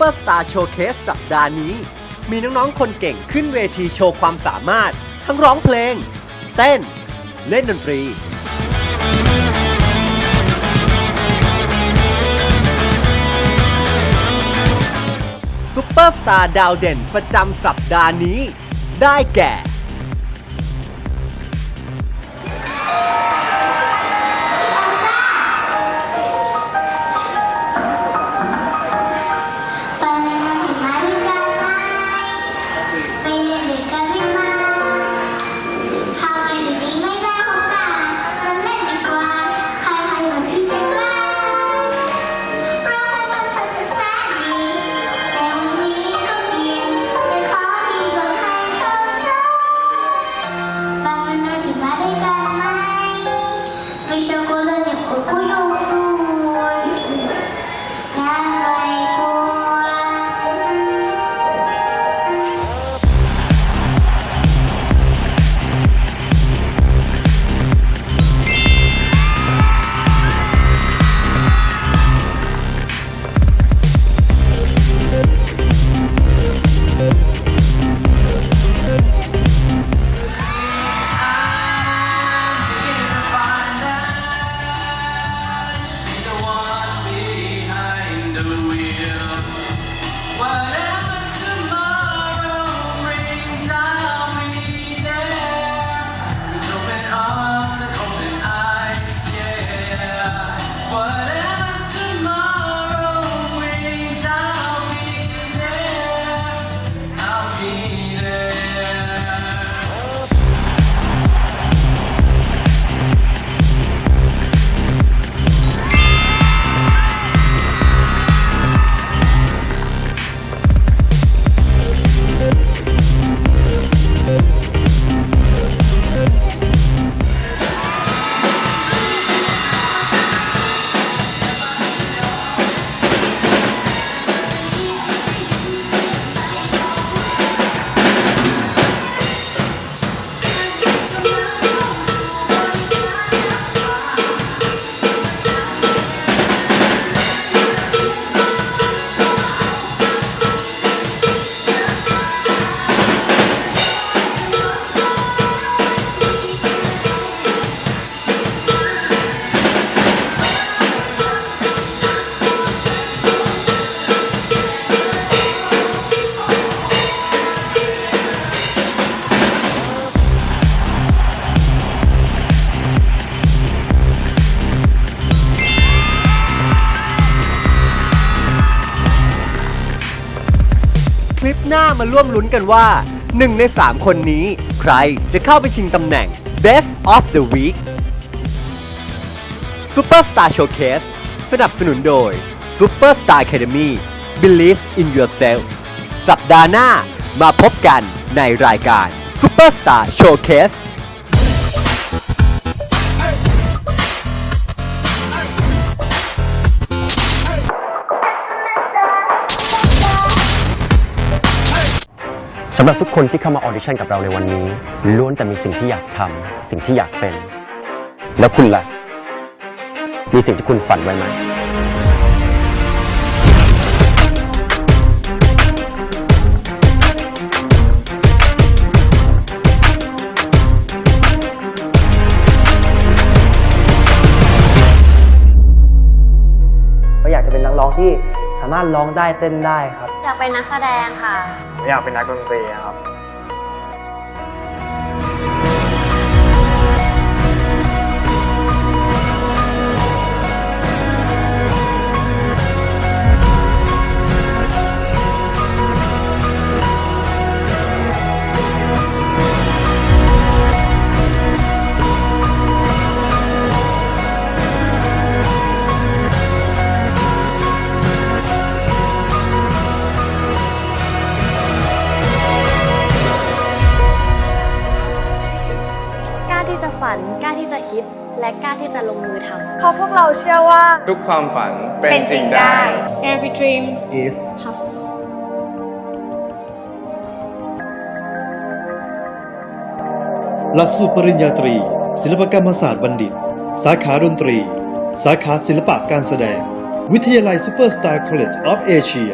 ปอร์สตาร์โชว์เคสสัปดาห์นี้ มีน้องๆ คนเก่งขึ้นเวทีโชว์ความสามารถ ทั้งร้องเพลง เต้น เล่นดนตรี ซุปเปอร์สตาร์ดาวเด่นประจำสัปดาห์นี้ ได้แก่ หน้ามาร่วมลุ้นกันว่า 1 ใน 3 คนนี้ ใครจะเข้าไปชิงตำแหน่ง Best of the Week Superstar Showcase สนับสนุนโดย Superstar Academy Believe in Yourself สัปดาห์หน้ามาพบกันในรายการ Superstar Showcase สำหรับทุกคนที่เข้ามาออดิชั่นกับเราในวันนี้ ล้วนแต่มีสิ่งที่อยากทำสิ่งที่อยากเป็น แล้วคุณล่ะ มีสิ่งที่คุณฝันไว้ไหมก็อยากจะเป็นนักร้องที่สามารถร้องได้เต้นได้ครับ อยากเป็นนักแสดงค่ะ อยากเป็นนักดนตรีครับ ฝันกล้าที่จะคิด และกล้าที่จะลงมือทำเพราะพวกเราเชื่อว่า ทุกความฝันเป็นจริงได้ Every dream is possible หลักสูตรปริญญาตรี ศิลปกรรมศาสตร์บัณฑิต สาขาดนตรี สาขาศิลปะการแสดง วิทยาลัยซูเปอร์สตาร์คอลเลจออฟเอเชีย